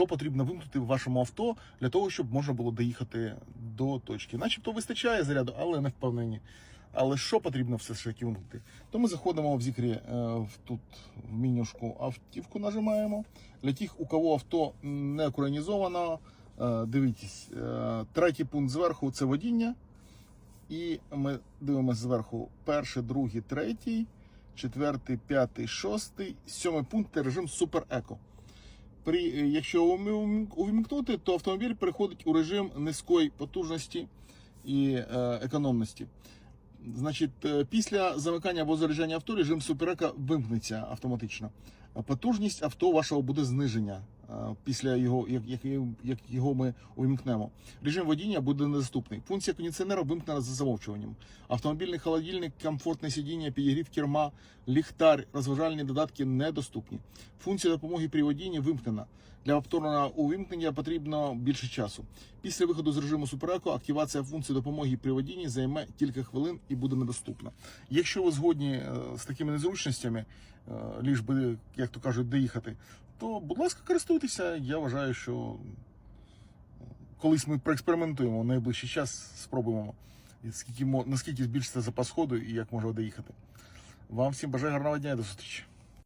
що потрібно вимкнути в вашому авто для того, щоб можна було доїхати до точки. Начебто вистачає заряду, але не впевнені. Але що потрібно все ж таки вимкнути? То ми заходимо в зікрі е, в тут в менюшку автівку нажимаємо. Для тих, у кого авто не окранізовано, е, дивіться, е, третій пункт зверху це водіння. І ми дивимося зверху перший, другий, третій, четвертий, п'ятий, шостий, сьомий пункт це режим Супер Еко. При, якщо увімкнути, то автомобіль переходить у режим низької потужності і е, економності. Значить, е, після замикання або заряджання авто режим суперека вимкнеться автоматично. Потужність авто вашого буде зниження після його, як, як, як його ми увімкнемо. Режим водіння буде недоступний. Функція кондиціонера вимкнена за замовчуванням. Автомобільний холодильник, комфортне сидіння, підігрів керма, ліхтар, розважальні додатки недоступні. Функція допомоги при водінні вимкнена. Для повторного увімкнення потрібно більше часу. Після виходу з режиму супереко активація функції допомоги при водінні займе кілька хвилин і буде недоступна. Якщо ви згодні е, з такими незручностями, е, ліж би, як то кажуть, доїхати, то будь ласка, користуйтеся. Я вважаю, що колись ми проекспериментуємо в найближчий час, спробуємо, наскільки збільшиться запас ходу і як можна доїхати. Вам всім бажаю гарного дня і до зустрічі.